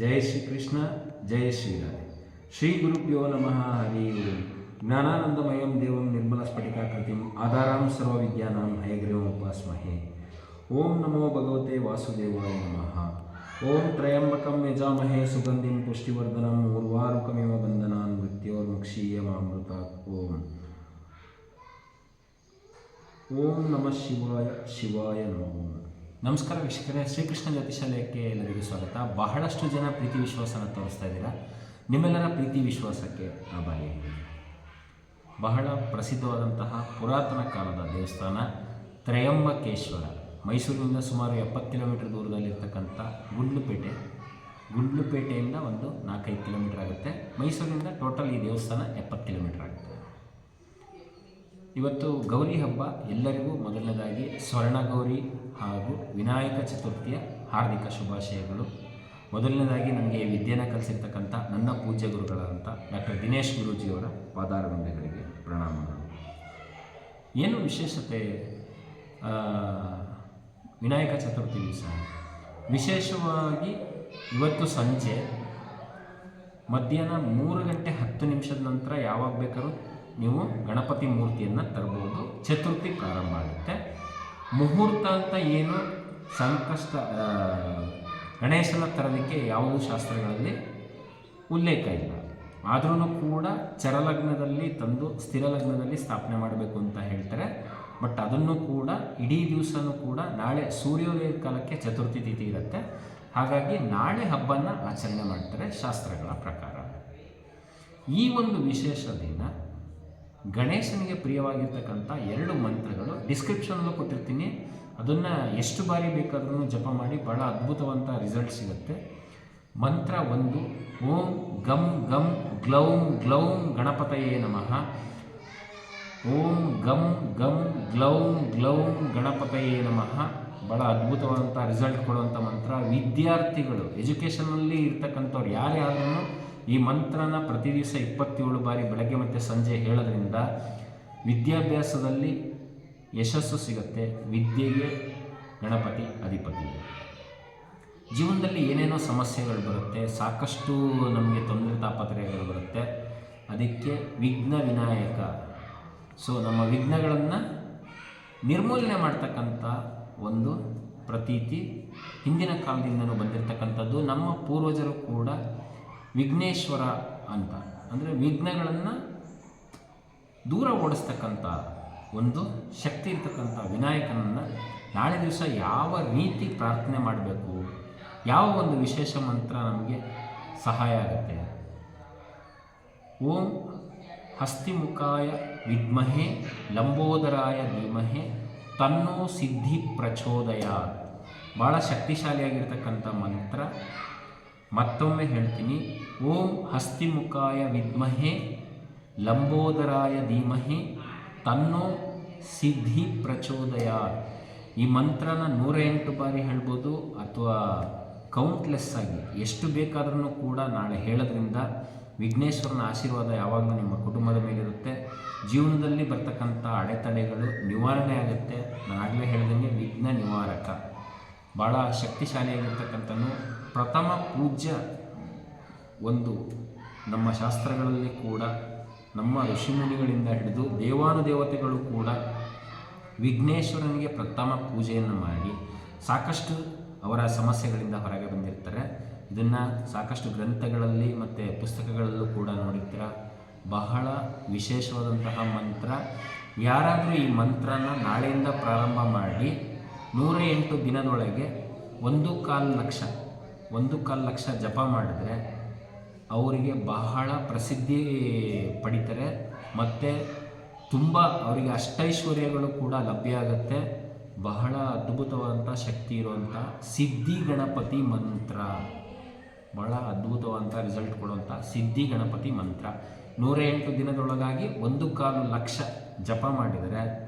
जय श्री कृष्ण जय श्री राधे श्री गुरुभ्यो नम, हरि ज्ञानानंदमय देव निर्मलस्फटिकाकृति आधारा सर्विद्या हयग्रीव उपास्महे। ओं नमो भगवते वासुदेवाय नम। ओं त्रयंबक यजामहे सुगंधि पुष्टिवर्धन उर्वाकमिव बंदना मृत्योर्मुक्षीयृता ओं ओं नम शिवाय शिवाय नमो। ನಮಸ್ಕಾರ ವೀಕ್ಷಕರೇ, ಶ್ರೀಕೃಷ್ಣ ಜ್ಯೋತಿಷಾಲಯಕ್ಕೆ ಎಲ್ಲರಿಗೂ ಸ್ವಾಗತ. ಬಹಳಷ್ಟು ಜನ ಪ್ರೀತಿ ವಿಶ್ವಾಸನ ತೋರಿಸ್ತಾ ಇದ್ದೀರಾ. ನಿಮ್ಮೆಲ್ಲರ ಪ್ರೀತಿ ವಿಶ್ವಾಸಕ್ಕೆ ಆಭಾರಿ ಬಹಳ ಪ್ರಸಿದ್ಧವಾದಂತಹ ಪುರಾತನ ಕಾಲದ ದೇವಸ್ಥಾನ ತ್ರಯಂಬಕೇಶ್ವರ. ಮೈಸೂರಿನಿಂದ ಸುಮಾರು ಎಪ್ಪತ್ತು ಕಿಲೋಮೀಟರ್ ದೂರದಲ್ಲಿರ್ತಕ್ಕಂಥ ಗುಂಡ್ಲುಪೇಟೆ. ಗುಂಡ್ಲುಪೇಟೆಯಿಂದ ಒಂದು ನಾಲ್ಕೈದು ಕಿಲೋಮೀಟರ್ ಆಗುತ್ತೆ. ಮೈಸೂರಿನಿಂದ ಟೋಟಲ್ ಈ ದೇವಸ್ಥಾನ ಎಪ್ಪತ್ತು ಕಿಲೋಮೀಟರ್ ಆಗುತ್ತೆ. ಇವತ್ತು ಗೌರಿ ಹಬ್ಬ ಎಲ್ಲರಿಗೂ ಮೊದಲನೇದಾಗಿ ಸ್ವರ್ಣ ಗೌರಿ ಹಾಗೂ ವಿನಾಯಕ ಚತುರ್ಥಿಯ ಹಾರ್ದಿಕ ಶುಭಾಶಯಗಳು. ಮೊದಲನೇದಾಗಿ ನನಗೆ ವಿದ್ಯೆನ ಕಲಿಸಿರ್ತಕ್ಕಂಥ ನನ್ನ ಪೂಜ್ಯ ಗುರುಗಳಾದಂಥ ಡಾಕ್ಟರ್ ದಿನೇಶ್ ಗುರೂಜಿಯವರ ಪಾದಾರವಿಂದಗಳಿಗೆ ಪ್ರಣಾಮಗಳು ಏನು ವಿಶೇಷತೆ? ವಿನಾಯಕ ಚತುರ್ಥಿ ದಿವಸ? ವಿಶೇಷವಾಗಿ ಇವತ್ತು ಸಂಜೆ ಮಧ್ಯಾಹ್ನ ಮೂರು ಗಂಟೆ ಹತ್ತು ನಿಮಿಷದ ನಂತರ ಯಾವಾಗ ಬೇಕಾದ್ರೂ ನೀವು ಗಣಪತಿ ಮೂರ್ತಿಯನ್ನು ತರ್ಬೋದು, ಚತುರ್ಥಿ ಪ್ರಾರಂಭ ಆಗುತ್ತೆ. ಮುಹೂರ್ತ ಅಂತ ಏನು ಸಂಕಷ್ಟ ಗಣೇಶನ ತರಲಿಕ್ಕೆ ಯಾವುದೂ ಶಾಸ್ತ್ರಗಳಲ್ಲಿ ಉಲ್ಲೇಖ ಇಲ್ಲ. ಆದ್ರೂ ಕೂಡ ಚರಲಗ್ನದಲ್ಲಿ ತಂದು ಸ್ಥಿರಲಗ್ನದಲ್ಲಿ ಸ್ಥಾಪನೆ ಮಾಡಬೇಕು ಅಂತ ಹೇಳ್ತಾರೆ. ಬಟ್ ಅದನ್ನು ಕೂಡ ಇಡೀ ದಿವಸನೂ ಕೂಡ ನಾಳೆ ಸೂರ್ಯೋದಯ ಕಾಲಕ್ಕೆ ಚತುರ್ಥಿ ತಿಥಿ ಇರುತ್ತೆ. ಹಾಗಾಗಿ ನಾಳೆ ಹಬ್ಬನ ಆಚರಣೆ ಮಾಡ್ತಾರೆ ಶಾಸ್ತ್ರಗಳ ಪ್ರಕಾರ. ಈ ಒಂದು ವಿಶೇಷ ದಿನ ಗಣೇಶನಿಗೆ ಪ್ರಿಯವಾಗಿರ್ತಕ್ಕಂಥ ಎರಡು ಮಂತ್ರಗಳು. ಡಿಸ್ಕ್ರಿಪ್ಷನಲ್ಲೂ ಕೊಟ್ಟಿರ್ತೀನಿ. ಅದನ್ನು ಎಷ್ಟು ಬಾರಿ ಬೇಕಾದ್ರೂ ಜಪ ಮಾಡಿ ಭಾಳ ಅದ್ಭುತವಂಥ ರಿಸಲ್ಟ್ ಸಿಗುತ್ತೆ. ಮಂತ್ರ ಒಂದು, ಓಂ ಗಂ ಗಂ ಗ್ಲೌಂ ಗ್ಲೌಂ ಗಣಪತಯೇ ನಮಃ. ಓಂ ಗಂ ಗಂ ಗ್ಲೌಂ ಗ್ಲೌಂ ಗಣಪತಯೇ ನಮಃ. ಭಾಳ ಅದ್ಭುತವಾದಂಥ ರಿಸಲ್ಟ್ ಕೊಡುವಂಥ ಮಂತ್ರ. ವಿದ್ಯಾರ್ಥಿಗಳು ಎಜುಕೇಷನಲ್ಲಿ ಇರ್ತಕ್ಕಂಥವ್ರು ಯಾರೇ ಆದ್ರೂ ಈ ಮಂತ್ರನ ಪ್ರತಿ ದಿವಸ ಇಪ್ಪತ್ತೇಳು ಬಾರಿ ಬೆಳಗ್ಗೆ ಮತ್ತು ಸಂಜೆ ಹೇಳೋದ್ರಿಂದ ವಿದ್ಯಾಭ್ಯಾಸದಲ್ಲಿ ಯಶಸ್ಸು ಸಿಗುತ್ತೆ. ವಿದ್ಯೆಗೆ ಗಣಪತಿ ಅಧಿಪತಿ. ಜೀವನದಲ್ಲಿ ಏನೇನೋ ಸಮಸ್ಯೆಗಳು ಬರುತ್ತೆ, ಸಾಕಷ್ಟು ನಮಗೆ ತೊಂದರೆ ತಾಪತ್ರಯಗಳು ಬರುತ್ತೆ. ಅದಕ್ಕೆ ವಿಘ್ನ ವಿನಾಯಕ. ಸೊ ನಮ್ಮ ವಿಘ್ನಗಳನ್ನು ನಿರ್ಮೂಲನೆ ಮಾಡ್ತಕ್ಕಂಥ ಒಂದು ಪ್ರತೀತಿ ಹಿಂದಿನ ಕಾಲದಿಂದನೂ ಬಂದಿರತಕ್ಕಂಥದ್ದು. ನಮ್ಮ ಪೂರ್ವಜರು ಕೂಡ ವಿಘ್ನೇಶ್ವರ ಅಂತ. ಅಂದರೆ ವಿಘ್ನಗಳನ್ನು ದೂರ ಓಡಿಸ್ತಕ್ಕಂಥ ಒಂದು ಶಕ್ತಿ ಇರ್ತಕ್ಕಂಥ ವಿನಾಯಕನನ್ನು ನಾಳೆ ದಿವಸ ಯಾವ ರೀತಿ ಪ್ರಾರ್ಥನೆ ಮಾಡಬೇಕು, ಯಾವ ಒಂದು ವಿಶೇಷ ಮಂತ್ರ ನಮಗೆ ಸಹಾಯ ಆಗುತ್ತೆ. ಓಂ ಹಸ್ತಿಮುಖಾಯ ವಿದ್ಮಹೆ ಲಂಬೋದರಾಯ ಧೀಮಹೆ ತನ್ನೋ ಸಿದ್ಧಿ ಪ್ರಚೋದಯ ಭಾಳ ಶಕ್ತಿಶಾಲಿಯಾಗಿರ್ತಕ್ಕಂಥ ಮಂತ್ರ. ಮತ್ತೊಮ್ಮೆ ಹೇಳ್ತೀನಿ. ಓಂ ಹಸ್ತಿಮುಖಾಯ ವಿದ್ಮಹೆ, ಲಂಬೋದರಾಯ ಧೀಮಹಿ, ತನ್ನೋ ಸಿದ್ಧಿ ಪ್ರಚೋದಯ ಈ ಮಂತ್ರನ ನೂರ ಎಂಟು ಬಾರಿ ಹೇಳ್ಬೋದು ಅಥವಾ ಕೌಂಟ್ಲೆಸ್ ಆಗಿ. ಎಷ್ಟು ಬೇಕಾದ್ರೂ ಕೂಡ ನಾಳೆ ಹೇಳೋದ್ರಿಂದ ವಿಘ್ನೇಶ್ವರನ ಆಶೀರ್ವಾದ ಯಾವಾಗಲೂ ನಿಮ್ಮ ಕುಟುಂಬದ ಮೇಲಿರುತ್ತೆ. ಜೀವನದಲ್ಲಿ ಬರ್ತಕ್ಕಂಥ ಅಡೆತಡೆಗಳು ನಿವಾರಣೆ ಆಗುತ್ತೆ. ನಾನು ಆಗಲೇ ಹೇಳ್ದಂಗೆ ವಿಘ್ನ ನಿವಾರಕ. ಭಾಳ ಶಕ್ತಿಶಾಲಿಯಾಗಿರ್ತಕ್ಕಂಥನು ಪ್ರಥಮ ಪೂಜ್ಯ ಒಂದು ನಮ್ಮ ಶಾಸ್ತ್ರಗಳಲ್ಲಿ ಕೂಡ, ನಮ್ಮ ಋಷಿಮುನಿಗಳಿಂದ ಹಿಡಿದು ದೇವಾನುದೇವತೆಗಳು ಕೂಡ ವಿಘ್ನೇಶ್ವರನಿಗೆ ಪ್ರಥಮ ಪೂಜೆಯನ್ನು ಮಾಡಿ ಸಾಕಷ್ಟು ಅವರ ಸಮಸ್ಯೆಗಳಿಂದ ಹೊರಗೆ ಬಂದಿರ್ತಾರೆ. ಇದನ್ನು ಸಾಕಷ್ಟು ಗ್ರಂಥಗಳಲ್ಲಿ ಮತ್ತು ಪುಸ್ತಕಗಳಲ್ಲೂ ಕೂಡ ನೋಡಿರ್ತೀರ. ಬಹಳ ವಿಶೇಷವಾದಂತಹ ಮಂತ್ರ. ಯಾರಾದರೂ ಈ ಮಂತ್ರನ ನಾಳೆಯಿಂದ ಪ್ರಾರಂಭ ಮಾಡಿ ನೂರ ಎಂಟು ದಿನದೊಳಗೆ ಒಂದು ಕಾಲು ಲಕ್ಷ ಒಂದು ಕಾಲು ಲಕ್ಷ ಜಪ ಮಾಡಿದ್ರೆ ಅವರಿಗೆ ಬಹಳ ಪ್ರಸಿದ್ಧಿ ಪಡಿತಾರೆ. ಮತ್ತು ತುಂಬ ಅವರಿಗೆ ಅಷ್ಟೈಶ್ವರ್ಯಗಳು ಕೂಡ ಲಭ್ಯ ಆಗುತ್ತೆ. ಬಹಳ ಅದ್ಭುತವಾದಂಥ ಶಕ್ತಿ ಇರುವಂಥ ಸಿದ್ಧಿ ಗಣಪತಿ ಮಂತ್ರ. ಬಹಳ ಅದ್ಭುತವಾದಂಥ ರಿಸಲ್ಟ್ ಕೊಡುವಂಥ ಸಿದ್ಧಿ ಗಣಪತಿ ಮಂತ್ರ. ನೂರ ಎಂಟು ದಿನದೊಳಗಾಗಿ ಒಂದು ಕಾಲು ಲಕ್ಷ ಜಪ ಮಾಡಿದರೆ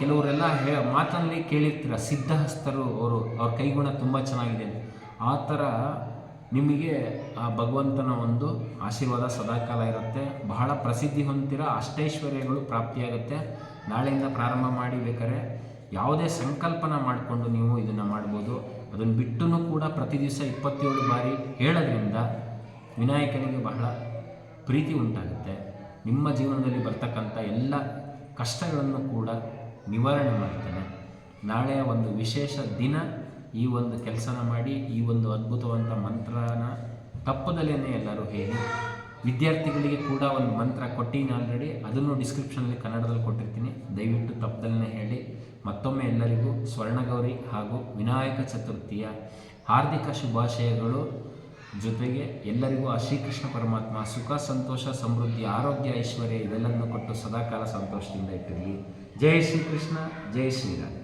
ಕೆಲವರೆಲ್ಲ ಹೇ, ಮಾತಲ್ಲಿ ಕೇಳಿರ್ತೀರ, ಸಿದ್ಧಹಸ್ತರು ಅವರು, ಅವ್ರ ಕೈಗುಣ ತುಂಬ ಚೆನ್ನಾಗಿದೆ. ಆ ಥರ ನಿಮಗೆ ಆ ಭಗವಂತನ ಒಂದು ಆಶೀರ್ವಾದ ಸದಾಕಾಲ ಇರುತ್ತೆ. ಬಹಳ ಪ್ರಸಿದ್ಧಿ ಹೊಂದಿರ ಅಷ್ಟೈಶ್ವರ್ಯಗಳು ಪ್ರಾಪ್ತಿಯಾಗುತ್ತೆ. ನಾಳೆಯಿಂದ ಪ್ರಾರಂಭ ಮಾಡಿ ಬೇಕಾದ್ರೆ ಯಾವುದೇ ಸಂಕಲ್ಪನ ಮಾಡಿಕೊಂಡು ನೀವು ಇದನ್ನು ಮಾಡ್ಬೋದು. ಅದನ್ನು ಬಿಟ್ಟು ಕೂಡ ಪ್ರತಿ ದಿವಸ ಇಪ್ಪತ್ತೇಳು ಬಾರಿ ಹೇಳೋದ್ರಿಂದ ವಿನಾಯಕನಿಗೆ ಬಹಳ ಪ್ರೀತಿ ಉಂಟಾಗುತ್ತೆ. ನಿಮ್ಮ ಜೀವನದಲ್ಲಿ ಬರ್ತಕ್ಕಂಥ ಎಲ್ಲ ಕಷ್ಟಗಳನ್ನು ಕೂಡ ನಿವಾರಣೆ ಮಾಡ್ತೇನೆ. ನಾಳೆಯ ಒಂದು ವಿಶೇಷ ದಿನ ಈ ಒಂದು ಕೆಲಸನ ಮಾಡಿ, ಈ ಒಂದು ಅದ್ಭುತವಂತ ಮಂತ್ರನ ತಪ್ಪದಲ್ಲೇ ಎಲ್ಲರೂ ಹೇಳಿ, ವಿದ್ಯಾರ್ಥಿಗಳಿಗೆ ಕೂಡ ಒಂದು ಮಂತ್ರ ಕೊಟ್ಟಿನಿ ಆಲ್ರೆಡಿ ಅದನ್ನು ಡಿಸ್ಕ್ರಿಪ್ಷನಲ್ಲಿ ಕನ್ನಡದಲ್ಲಿ ಕೊಟ್ಟಿರ್ತೀನಿ. ದಯವಿಟ್ಟು ತಪ್ಪದಲ್ಲೇ ಹೇಳಿ. ಮತ್ತೊಮ್ಮೆ ಎಲ್ಲರಿಗೂ ಸ್ವರ್ಣಗೌರಿ ಹಾಗೂ ವಿನಾಯಕ ಚತುರ್ಥಿಯ ಹಾರ್ದಿಕ ಶುಭಾಶಯಗಳು. ಜೊತೆಗೆ ಎಲ್ಲರಿಗೂ ಆ ಶ್ರೀಕೃಷ್ಣ ಪರಮಾತ್ಮ ಸುಖ, ಸಂತೋಷ, ಸಮೃದ್ಧಿ, ಆರೋಗ್ಯ, ಐಶ್ವರ್ಯ ಇವೆಲ್ಲವನ್ನು ಕೊಟ್ಟು ಸದಾಕಾಲ ಸಂತೋಷದಿಂದ ಇಟ್ಟಿರಲಿ. ಜಯ ಶ್ರೀಕೃಷ್ಣ ಜಯ ಶ್ರೀರಾಮ್.